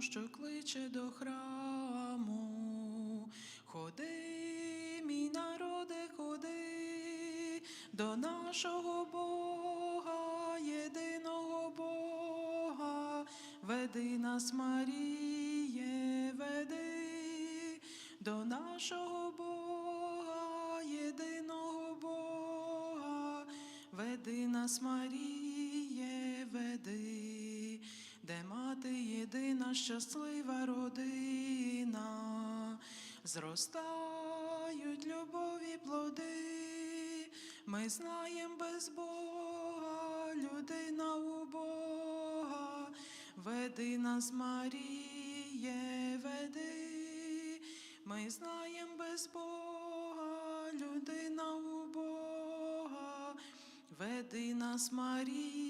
що кличе до храму. Ходи, мій народе, ходи до нашого Бога, єдиного Бога, веди нас, Маріє, веди до нашого Бога, єдиного Бога, веди нас, Маріє, щаслива родина, зростають любові плоди, ми знаєм без Бога, людина у Бога, веди нас, Маріє, веди, ми знаєм без Бога, людина у Бога, веди нас, Маріє,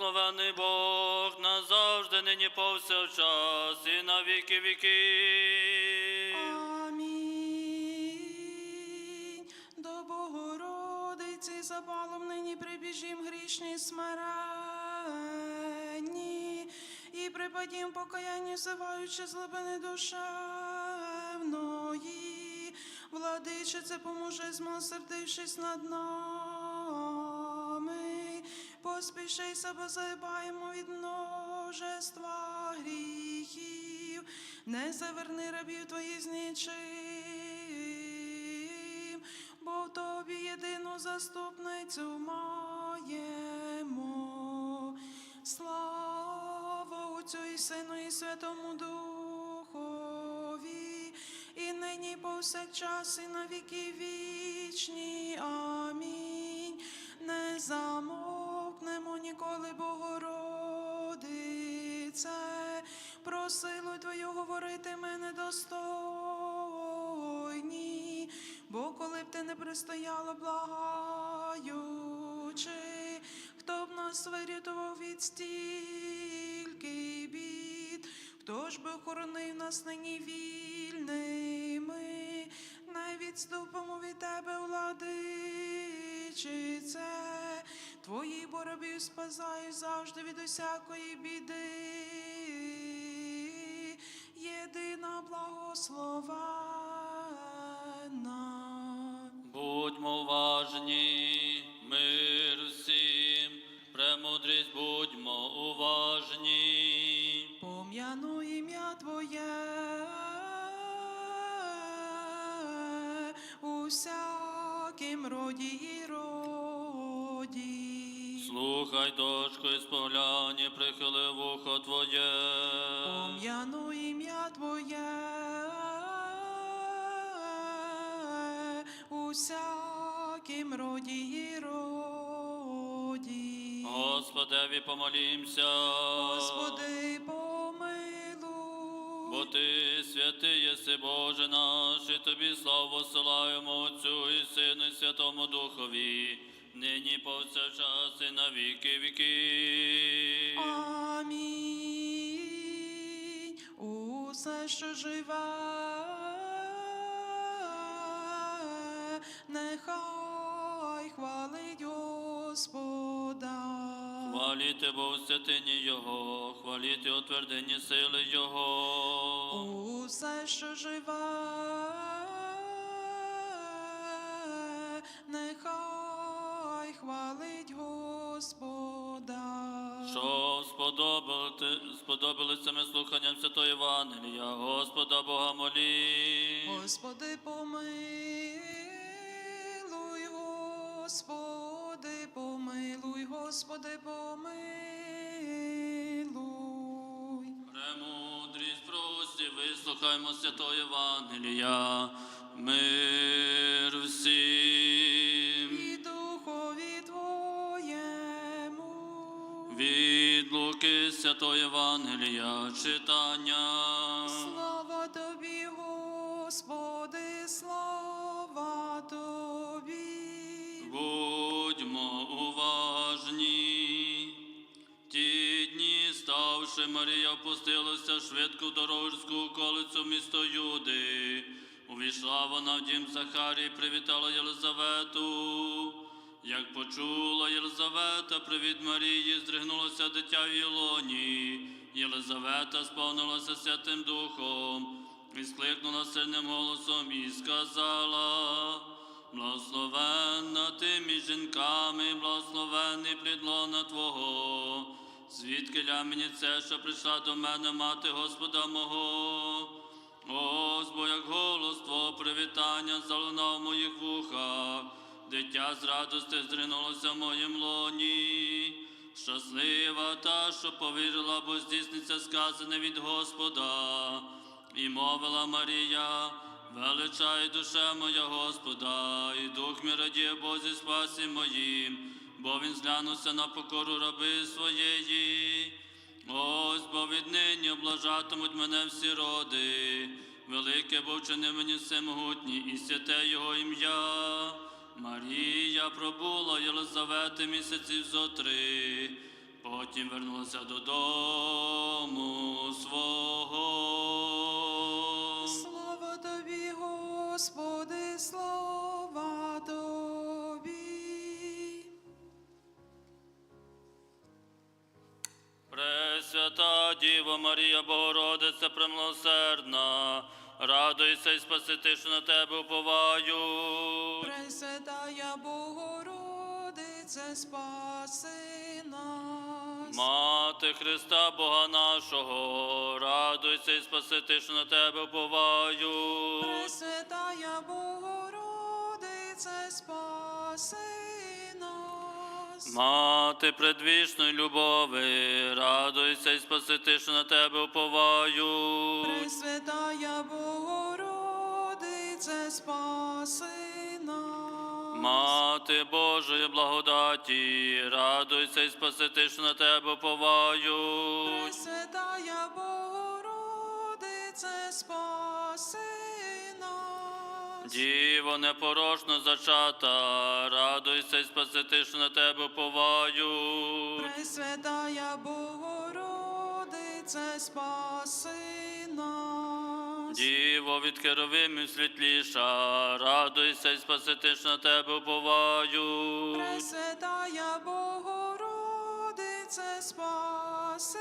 Благословений Бог назавжди, нині повсякчас і на віки віки. Амінь. До Богородиці запалом нині прибіжім грішні смиренні і припадім покаянні, зиваючи злобини душевної. Владичице, поможи, змилосердившись над нами. Поспіши себе заїбаємо від множества гріхів, не заверни рабів твоїх з нічим, бо в тобі єдину заступницю маємо. Слава Отцю і Сину і Святому Духові, і нині повсякчас, і на віки вічні. Амінь. Не замовкнемо ніколи, Богородице, просилу Твою говорити мене достойні, бо коли б ти не пристояла, благаючи, хто б нас вирятував від стільки бід, хто ж би охоронив нас нині вільними, не відступимо від тебе, владичице, твої боробів спасають завжди від усякої біди. Єдина благословена. Будьмо уважні, мир всім, премудрість будьмо уважні. Пом'яну ім'я Твоє у всякім роді і роді. Слухай, дочко, і споглянь, прихили вухо Твоє. Пом'яну ім'я Твоє у всякім роді і роді. Господеві помолімся. Господи, помилуй. Бо ти святий єси Боже наш, і тобі славу силаємо Отцю і Сину, і Святому Духові, нині повсякчас і на віки віки. Амінь. Усе, що живе, нехай хвалить Господа. Хваліте Бо в святині Його, хваліте у твердині сили Його. Усе, що живе, сподобалися ми слуханням Святої Євангелія, Господа Бога молі. Господи, помилуй, Господи, помилуй, Господи, помилуй. Премудрість прості, вислухаймо Святої Євангелія. Мир всім. Луки Святого Євангелія читання. Слава Тобі, Господи, слава Тобі. Будьмо уважні. Ті дні, ставши, Марія опустилася швидко в дорожську околицю місто Юди. Увійшла вона в дім Захарії, привітала Єлизавету. Як почула Єлизавета, привіт Марії, здригнулося дитя в Ілоні. Єлизавета сповнилася Святим Духом і скликнула сильним голосом і сказала. Благословенна ти між жінками, благословенний плід лона Твого. Звідки ля мені це, що прийшла до мене мати Господа мого? Ось, бо як голос Твого привітання залунав в моїх вухах, дитя з радости зринулося в моїм лоні. Щаслива та, що повірила, бо здійсниться сказане від Господа. І мовила Марія, величай душа моя Господа, і дух мій радіє Бозі спасі моїм, бо він зглянувся на покору раби своєї. Ось, бо віднині облажатимуть мене всі роди, велике бо вчини мені всемогутній, і святе його ім'я. Марія пробула Єлизавети місяців зо три, потім вернулася додому свого. Слава Тобі, Господи, слава Тобі. Пресвята Діва Марія Богородиця премилосердна, радуйся і спасити, що на тебе уповаю. Богородице, спаси нас. Мати Христа Бога нашого, радуйся і спасити, що на тебе уповаю. Пресвятая Богородице, спаси нас. Мати предвічної любови, радуйся і спасити, що на тебе уповаю. Пресвятая Богородице, спаси нас. Мати Божої благодаті, радуйся і спасити, що на тебе уповаю. Пресвятая Богородице, спаси нас. Діво непорочно зачата, радуйся і спасити, що на тебе уповаю. Пресвятая Богородице, спаси нас. Діво від керовимів світліша, радуйся і спасити, що на тебе уповаю. Пресвятая Богородице, спаси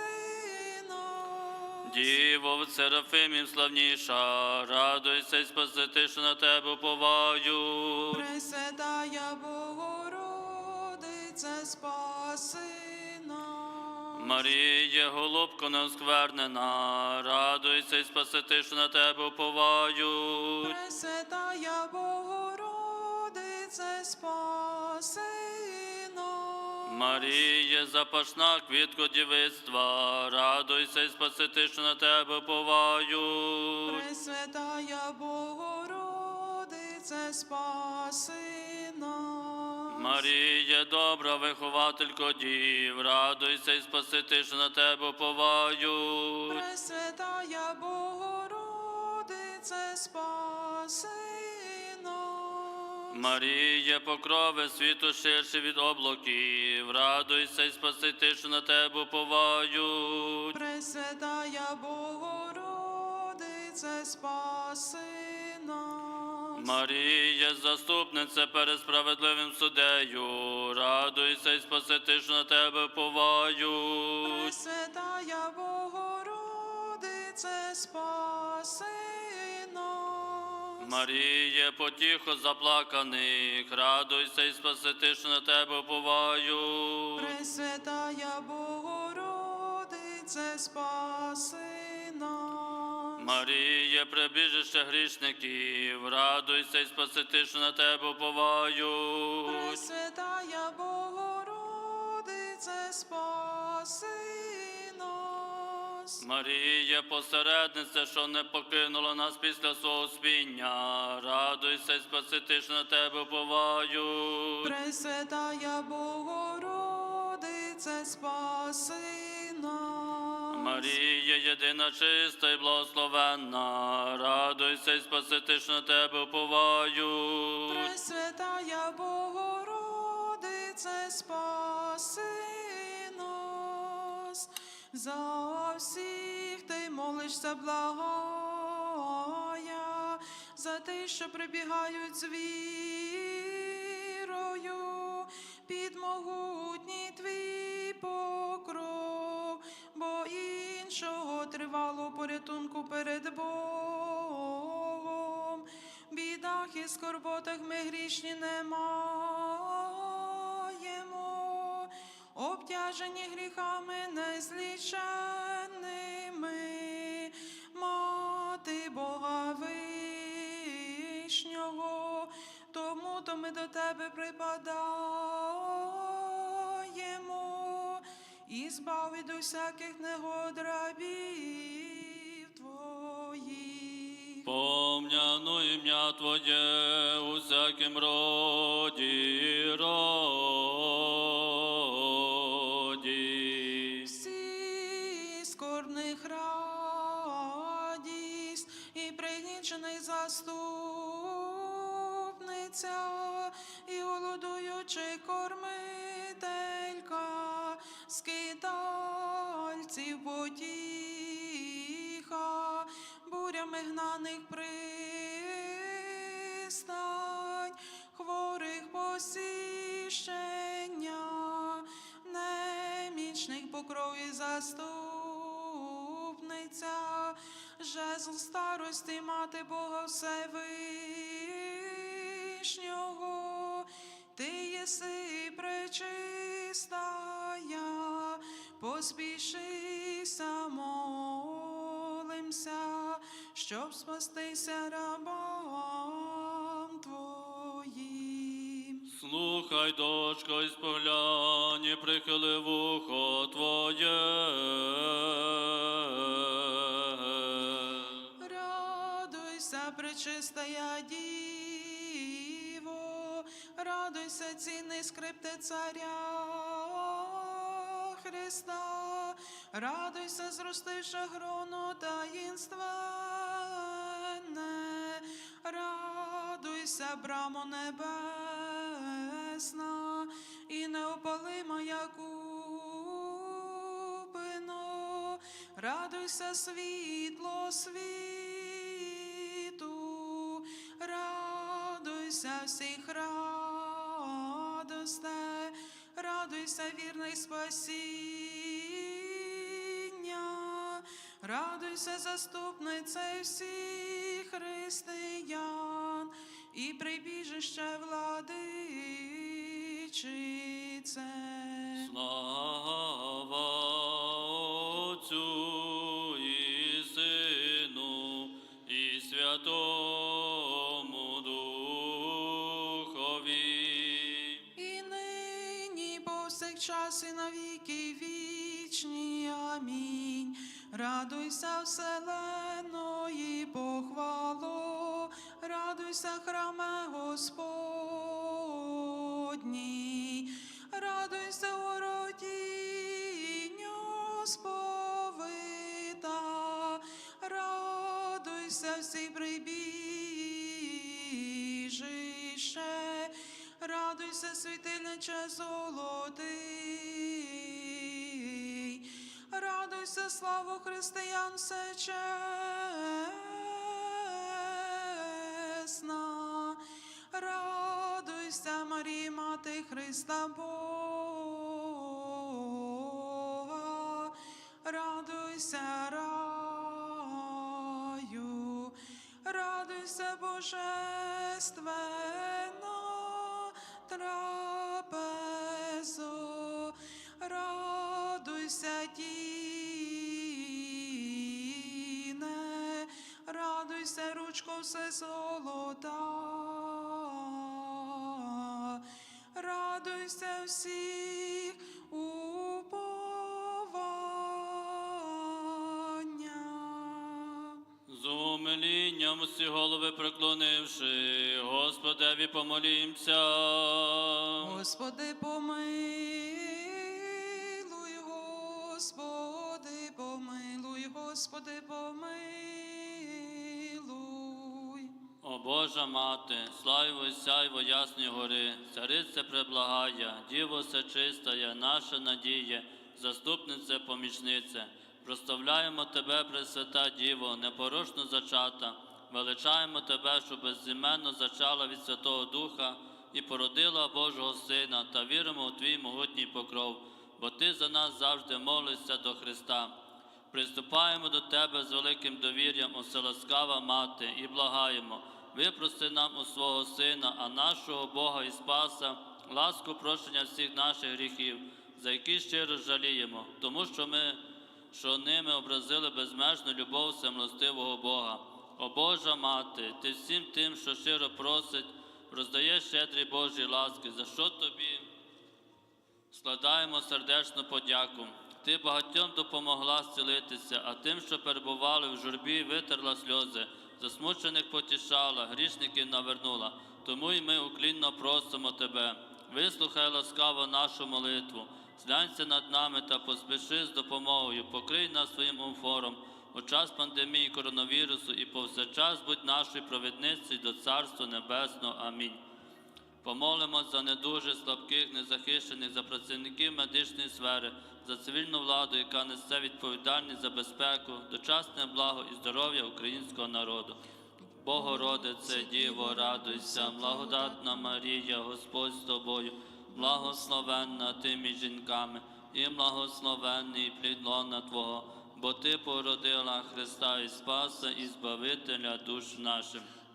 нас. Діво від серафимів славніша, радуйся і спасити, що на тебе уповаю. Пресвятая Богородице, спаси нас. Маріє, голубко неосквернена, радуйся і спасити, що на тебе уповаю. Пресвятая Богородице, спаси нас. Маріє, запашна квітко дівицтва, радуйся і спасити, що на тебе уповаю. Пресвятая Богородице, спаси нас. Маріє, добра вихователько дів, радуйся і спасити, що на тебе уповаю. Пресвятая Богородице, спаси нас. Маріє, покрови світу ширше від облаків, радуйся і спасити, що на тебе уповають. Пресвятая Богородице, спаси нас. Маріє, заступниця перед справедливим судею, радуйся і спасити, що на тебе уповають. Пресвятая Богородице, спаси нас. Маріє, потіхо заплаканих, радуйся і спасити, що на тебе уповають. Пресвятая Богородице, спаси нас. Маріє, прибіжище грішників, радуйся і спасити, що на тебе уповають. Пресвятая Богородице, спаси нас. Марія, посередниця, що не покинула нас після свого спіння. Радуйся, й спаси ж на тебе уповаю. Пресвятая Богородице, спаси нас. Марія, єдина чиста і благословенна, радуйся, й спаси ж на тебе уповаю. Пресвятая Богородице, спаси нас. За всіх ти молишся, благая, за тих, що прибігають з порятунку перед Богом. Бідах і скорботах ми грішні не маємо, обтяжені гріхами незліченними, мати Бога вишнього, тому то ми до тебе припадаємо. І збав від усяких негод Ім'я Твоє у всяким роді, роді. Всі скорбних радість і пригнічений заступниця, і голодуючий кормителька, скитальців потіха, бурями гнаних пристань, посіщення, немічних покрові заступниця, жезл старості мати Бога Всевишнього, ти єси пречистая, поспішися, молимся, щоб спастися рабам Слухай, дочко, і споглянь, і прихили вухо Твоє. Радуйся, пречистая Діво, радуйся, цінний скрипте царя Христа, радуйся, зростивши грону таїнственне, радуйся, брамо небесна, і неопалима як купино, радуйся, світло світу, радуйся всіх радосте, радуйся, вірний спасіння, радуйся, заступнице всіх християн і прибіжище владичице. Слава Отцю і Сину і Святому Духові. І нині повсякчас і на віки вічні. Амінь. Радуйся, вселеної похвало, радуйся, храме Господній, радуйся, всі прибіжище, радуйся, світильниче золотий, радуйся, славу християн всечесна, радуйся, Марія, мати Христа Бога, радуйся, раю, радуйся, божественна трапезо, радуйся, тіне, радуйся, ручко все золота, радуйся всіх преклонінням усі голови преклонивши, Господеві помолімся. Господи, помилуй, Господи, помилуй, Господи, помилуй. О Божа мати, славиво сяйво ясні гори, царице преблагая, Діво все чистая, наша надія, заступнице, помічнице. Проставляємо Тебе, Пресвята Діво, непорочно зачата, величаємо Тебе, що безіменно зачала від Святого Духа і породила Божого Сина, та віримо у Твій могутній покров, бо Ти за нас завжди молишся до Христа. Приступаємо до Тебе з великим довір'ям, о ласкава мати, і благаємо, випроси нам у свого Сина, а нашого Бога і Спаса, ласку прощення всіх наших гріхів, за які щиро жаліємо, тому що ми, що ними образили безмежну любов всемилостивого Бога. О Божа мати, ти всім тим, що щиро просить, роздаєш щедрі Божі ласки, за що тобі Складаємо сердечну подяку. Ти багатьом допомогла зцілитися, а тим, що перебували в журбі, витерла сльози, засмучених потішала, грішників навернула. Тому й ми уклінно просимо тебе. Вислухай ласкаво нашу молитву, зглянься над нами та поспіши з допомогою, покрий нас своїм умфором у час пандемії коронавірусу і повсякчас будь нашою провідницею до Царства Небесного. Амінь. Помолимось за недуже слабких, незахищених, за працівників медичної сфери, за цивільну владу, яка несе відповідальність за безпеку, дочасне благо і здоров'я українського народу. Богородице, Діво, радуйся, благодатна Марія, Господь з тобою, благословенна ти між жінками, і благословенний плідлона Твого, бо Ти породила Христа і Спаса і Збавителя душ нашим.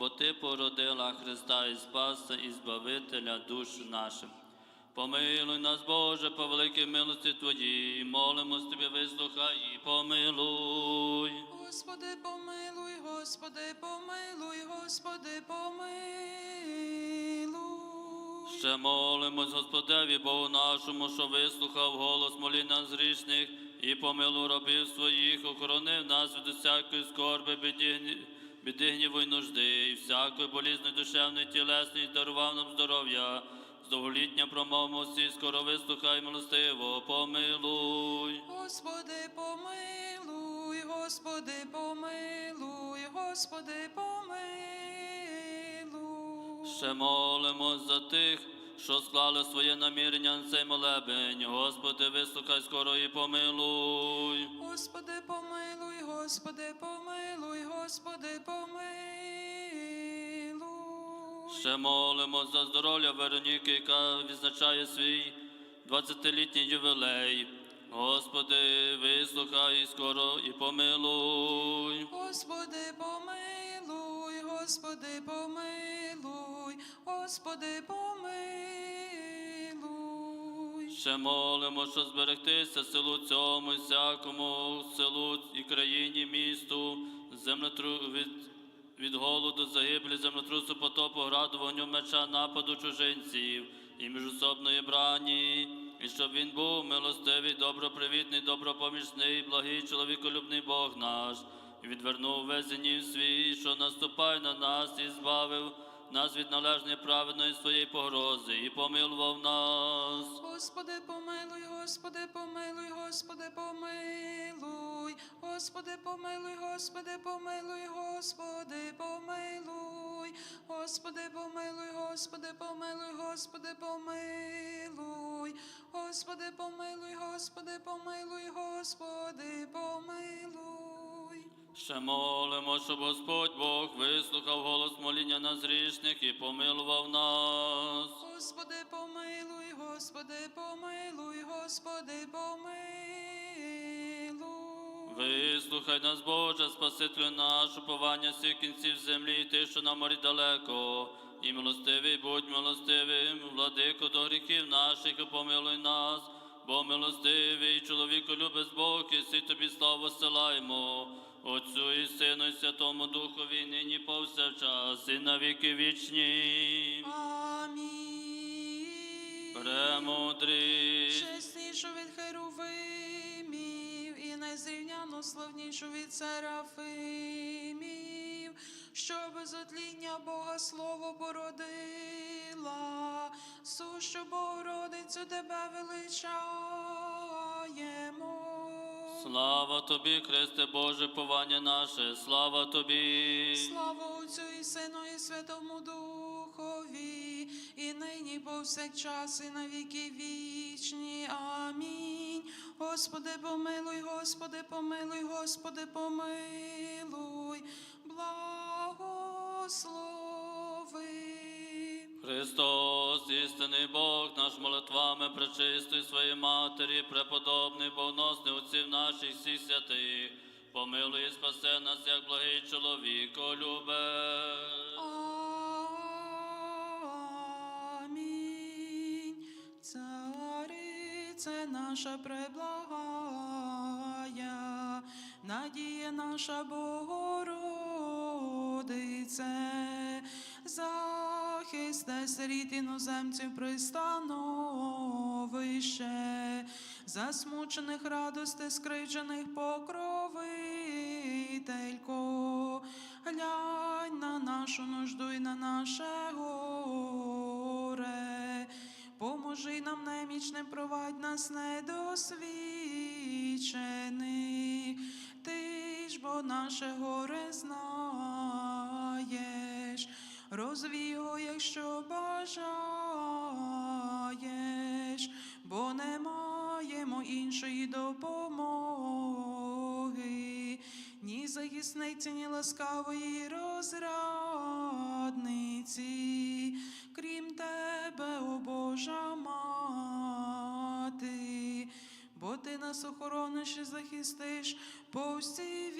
бо Ти породила Христа і Спаса і Збавителя душ нашим. Помилуй нас, Боже, по великій милості Твоїй, молимось Тобі, вислухай і помилуй. Господи, помилуй, Господи, помилуй, Господи, помилуй. Ще молимось Господеві Богу нашому, що вислухав голос моління з грішних і помилу рабів своїх, охоронив нас від усякої скорби, біді, біди гніву й нужди, і всякої болізної душевної, тілесної, дарував нам здоров'я. З довголіття промовимо всі, скоро вислухай милостиво, помилуй. Господи, помилуй, Господи, помилуй, Господи, помилуй. Ще молимось за тих, що склали своє намірення на цей молебень. Господи, вислухай скоро і помилуй. Господи, помилуй, Господи, помилуй, Господи, помилуй. Ще молимо за здоров'я Вероніки, яка відзначає свій 20-літній ювілей. Господи, вислухай скоро і помилуй. Господи, помилуй, Господи, помилуй, Господи, помилуй. Ще молимо, що зберегтися селу цьому, всякому селу і країні, місту, землетру від, від голоду, загиблі, землетрусу, потопу, граду, вогню, меча, нападу чужинців і міжособної брані, і щоб він був милостивий, добропривітний, добропомічний, благий, чоловіколюбний Бог наш, і відвернув весь свій, що наступає на нас, і збавив нас від належної праведної своєї погрози, і помилував нас. Господи, помилуй, Господи, помилуй, Господи, помилуй, Господи, помилуй, Господи, помилуй, Господи, помилуй, Господи, помилуй, Господи, помилуй, Господи, помилуй, Господи, помилуй, Господи, помилуй, Господи, помилуй. Ще молимо, щоб Господь Бог вислухав голос моління нас грішних і помилував нас. Господи, помилуй, Господи, помилуй, Господи, помилуй. Вислухай нас, Боже, Спасителю наш, уповання всіх кінців землі, ти, що на морі далеко. І милостивий будь милостивим, владико до гріхів наших, і помилуй нас, бо милостивий чоловіку любить Бог, і всі тобі славу силаємо. Отцю і Сину, і Святому Духові, нині повсякчас, і на віки вічні. Амінь. Премудрий. Чеснішу від херовимів і незрівняно славнішу від серафимів, що без отління Бога слово породила, сущу Богородицю тебе величаємо. Слава тобі, Христе Боже, повання наше, слава тобі. Слава Отцю і Сину і Святому Духові, і нині повсякчас, і на віки вічні. Амінь. Господи, помилуй, Господи, помилуй, Господи, помилуй, благослови. Христос, істинний Бог, наш молитвами пречистої своєї матері, преподобний, богоносний отців наших всіх святих, помилуй і спасе нас, як благий чоловік, любе. Царице наша преблагая, надія наша Богородице, захисте сиріт іноземців пристановище, засмучених радости, скривджених покровителько, глянь на нашу нужду і на наше горе. Поможи нам немічним, провадь нас недосвідчених. Ти ж бо наше горе знаєш, розвій його, якщо бажаєш, бо не маємо іншої допомоги, ні захисниці, ні ласкавої розрадниці, крім тебе, о Божа мати, бо ти нас охорониш і захистиш по всій